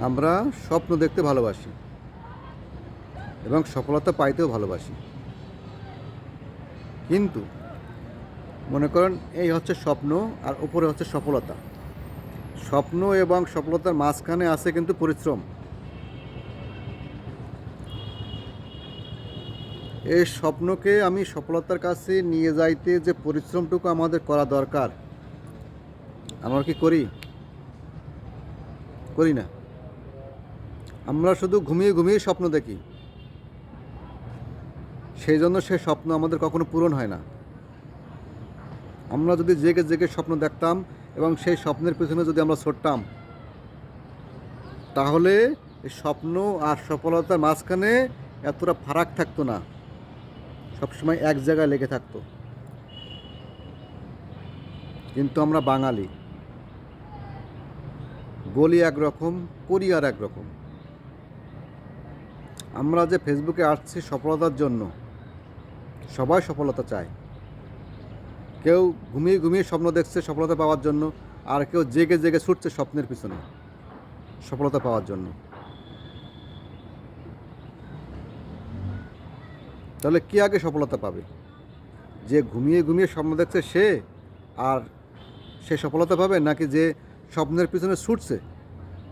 আমরা স্বপ্ন দেখতে ভালোবাসি এবং সফলতা পাইতেও ভালোবাসি। কিন্তু মনে করেন এই হচ্ছে স্বপ্ন আর উপরে হচ্ছে সফলতা। স্বপ্ন এবং সফলতার মাঝখানে আছে কিন্তু পরিশ্রম। এই স্বপ্নকে আমি সফলতার কাছে নিয়ে যাইতে যে পরিশ্রমটুকু আমাদের করা দরকার, আমরা কি করি? করি না। আমরা শুধু ঘুমিয়ে ঘুমিয়ে স্বপ্ন দেখি। সেই জন্য সে স্বপ্ন আমাদের কখনো পূরণ হয় না। আমরা যদি জেগে জেগে স্বপ্ন দেখতাম এবং সেই স্বপ্নের পেছনে যদি আমরা ছুটতাম, তাহলে স্বপ্ন আর সফলতার মাঝখানে এতটা ফারাক থাকতো না। সবসময় এক জায়গায় লেগে থাকতো। কিন্তু আমরা বাঙালি। বলি একরকম, করি আর একরকম। আমরা যে ফেসবুকে আসছি সফলতার জন্য, সবাই সফলতা চায়। কেউ ঘুমিয়ে ঘুমিয়ে স্বপ্ন দেখছে সফলতা পাওয়ার জন্য, আর কেউ জেগে জেগে ছুটছে স্বপ্নের পিছনে সফলতা পাওয়ার জন্য। তাহলে কে আগে সফলতা পাবে? যে ঘুমিয়ে ঘুমিয়ে স্বপ্ন দেখছে সে, আর সে সফলতা পাবে, নাকি যে স্বপ্নের পিছনে ছুটছে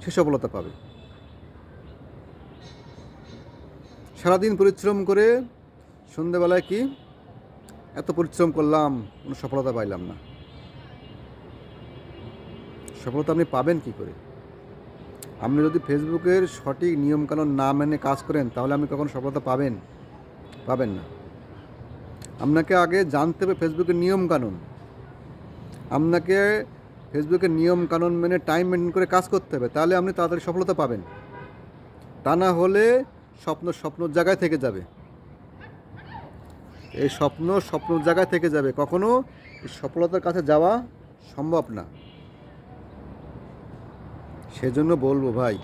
সে সফলতা পাবে? সারাদিন পরিশ্রম করে সন্ধেবেলায় কি এত পরিশ্রম করলাম, কোনো সফলতা পাইলাম না। সফলতা আপনি পাবেন কি করে? আপনি যদি ফেসবুকের সঠিক নিয়মকানুন না মেনে কাজ করেন, তাহলে আপনি কখনো সফলতা পাবেন? পাবেন না। আপনাকে আগে জানতে হবে ফেসবুকের নিয়মকানুন। আপনাকে ফেসবুকের নিয়ম কানুন মেনে টাইম মেনটেন করে কাজ করতে হবে, তাহলে আপনি তাড়াতাড়ি সফলতা পাবেন। তা না হলে স্বপ্ন স্বপ্নর জায়গায় থেকে যাবে। এই স্বপ্ন স্বপ্নর জায়গায় থেকে যাবে। কখনো সফলতার কাছে যাওয়া সম্ভব না। সেজন্য বলব ভাই,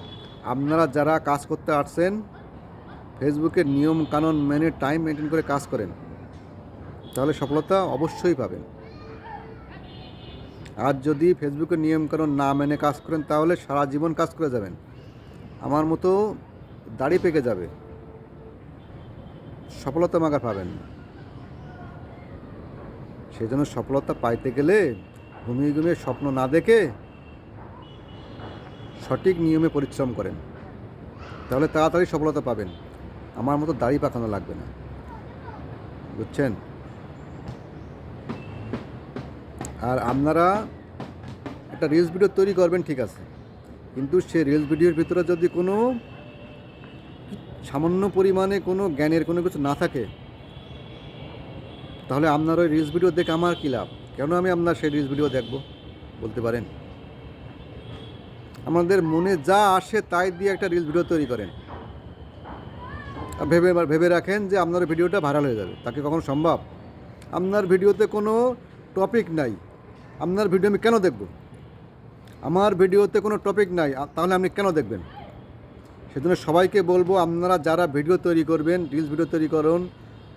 আপনারা যারা কাজ করতে আসছেন ফেসবুকের নিয়ম কানুন মেনে টাইম মেনটেন করে কাজ করেন, তাহলে সফলতা অবশ্যই পাবেন। আর যদি ফেসবুকের নিয়মকানুন না মেনে কাজ করেন, তাহলে সারা জীবন কাজ করে যাবেন। আমার মতো দাড়ি পেকে যাবে। সফলতা মাগার পাবেন সেই জন্য সফলতা পাইতে গেলে ঘুমিয়ে ঘুমিয়ে স্বপ্ন না দেখে সঠিক নিয়মে পরিশ্রম করেন। তাহলে তাড়াতাড়ি সফলতা পাবেন। আমার মতো দাড়ি পাকানো লাগবে না। বুঝছেন? আর আপনারা একটা রিলস ভিডিও তৈরি করবেন, ঠিক আছে। কিন্তু সেই রিলস ভিডিওর ভিতরে যদি কোনো সামান্য পরিমাণে কোনো জ্ঞানের কোনো কিছু না থাকে, তাহলে আপনার ওই রিলস ভিডিও দেখে আমার কী লাভ? কেন আমি আপনার সেই রিলস ভিডিও দেখব? বলতে পারেন। আমাদের মনে যা আসে তাই দিয়ে একটা রিলস ভিডিও তৈরি করেন। ভেবে ভেবে রাখেন যে আপনার ভিডিওটা ভাইরাল হয়ে যাবে। তাকে কখনো সম্ভব? আপনার ভিডিওতে কোনো টপিক নাই। আপনার ভিডিও আমি কেন দেখব? আমার ভিডিওতে কোনো টপিক নাই। তাহলে আপনি কেন দেখবেন? সেজন্য সবাইকে বলব, আপনারা যারা ভিডিও তৈরি করবেন রিলস ভিডিও তৈরি করুন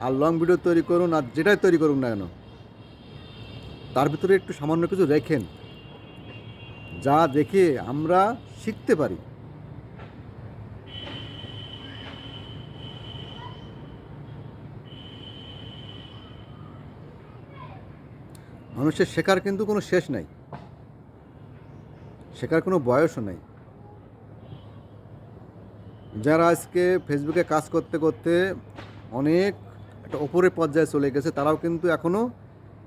আর লং ভিডিও তৈরি করুন আর যেটাই তৈরি করুন না কেন, তার ভিতরে একটু সামান্য কিছু রেখেন। যা দেখে আমরা শিখতে পারি। মানুষের শেখার কিন্তু কোনো শেষ নাই। শেখার কোনো বয়সও নেই। যারা আজকে ফেসবুকে কাজ করতে করতে অনেক একটা ওপরের পর্যায়ে চলে গেছে, তারাও কিন্তু এখনও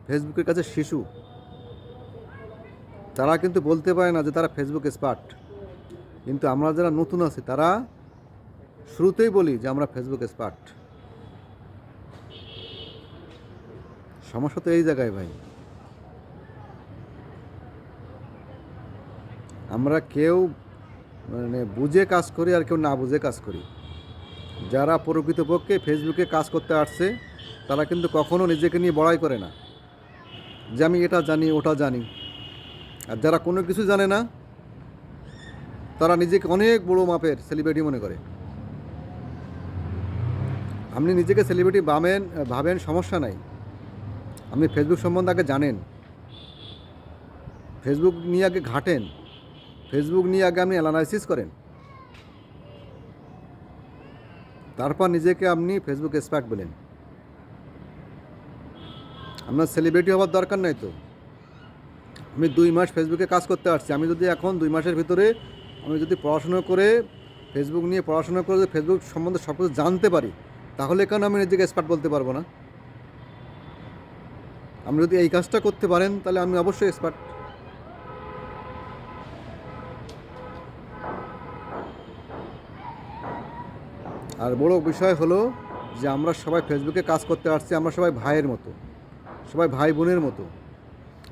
ফেসবুকের কাছে শিশু। তারা কিন্তু বলতে পারে না যে তারা ফেসবুক এক্সপার্ট। কিন্তু আমরা যারা নতুন আছি, তারা শুরুতেই বলি যে আমরা ফেসবুক এক্সপার্ট। সমস্যা তো এই জায়গায় ভাই। আমরা কেউ মানে বুঝে কাজ করি আর কেউ না বুঝে কাজ করি। যারা প্রকৃতপক্ষে ফেসবুকে কাজ করতে আসছে, তারা কিন্তু কখনও নিজেকে নিয়ে বড়াই করে না। যে আমি এটা জানি, ওটা জানি। আর যারা কোনো কিছু জানে না, তারা নিজেকে অনেক বড় মাপের সেলিব্রিটি মনে করে। আপনি নিজেকে সেলিব্রিটি ভাবেন ভাবেন সমস্যা নাই। আপনি ফেসবুক সম্বন্ধে আগে জানেন। ফেসবুক নিয়ে আগে ঘাটেন। ফেসবুক নিয়ে আগে আপনি অ্যানালাইসিস করেন। তারপর নিজেকে আপনি ফেসবুক এক্সপার্ট বলেন। আপনার সেলিব্রিটি হওয়ার দরকার নাই তো। আমি দুই মাস ফেসবুকে কাজ করতে পারছি আমি যদি এখন দুই মাসের ভিতরে আমি যদি পড়াশুনো করে ফেসবুক নিয়ে পড়াশোনা করে ফেসবুক সম্বন্ধে সব কিছু জানতে পারি, তাহলে কেন আমি নিজেকে এক্সপার্ট বলতে পারব না? আপনি যদি এই কাজটা করতে পারেন, তাহলে আমি অবশ্যই এক্সপার্ট আর বড় বিষয় হলো যে আমরা সবাই ফেসবুকে কাজ করতে আসছি, আমরা সবাই ভাইয়ের মতো, সবাই ভাই বোনের মতো।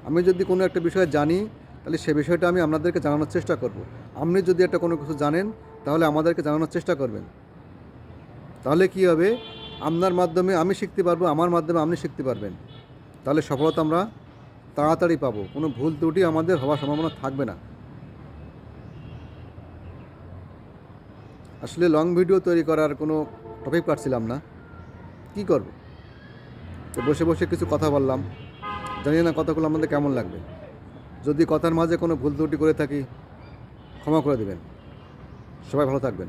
আমি যদি কোনো একটা বিষয় জানি, তাহলে সে বিষয়টা আমি আপনাদেরকে জানানোর চেষ্টা করব। আপনি যদি একটা কোনো কিছু জানেন, তাহলে আমাদেরকে জানানোর চেষ্টা করবেন। তাহলে কি হবে? আপনার মাধ্যমে আমি শিখতে পারব, আমার মাধ্যমে আপনি শিখতে পারবেন। তাহলে সফলতা আমরা তাড়াতাড়ি পাবো, কোনো ভুল ত্রুটি আমাদের হওয়ার সম্ভাবনা থাকবে না। আসলে লং ভিডিও তৈরি করার কোনো টপিক পাচ্ছিলাম না। কি করব? তো বসে বসে কিছু কথা বললাম। জানি না কথাগুলো আমাদের কেমন লাগবে। যদি কথার মাঝে কোনো ভুল ত্রুটি করে থাকি, ক্ষমা করে দেবেন। সবাই ভালো থাকবেন।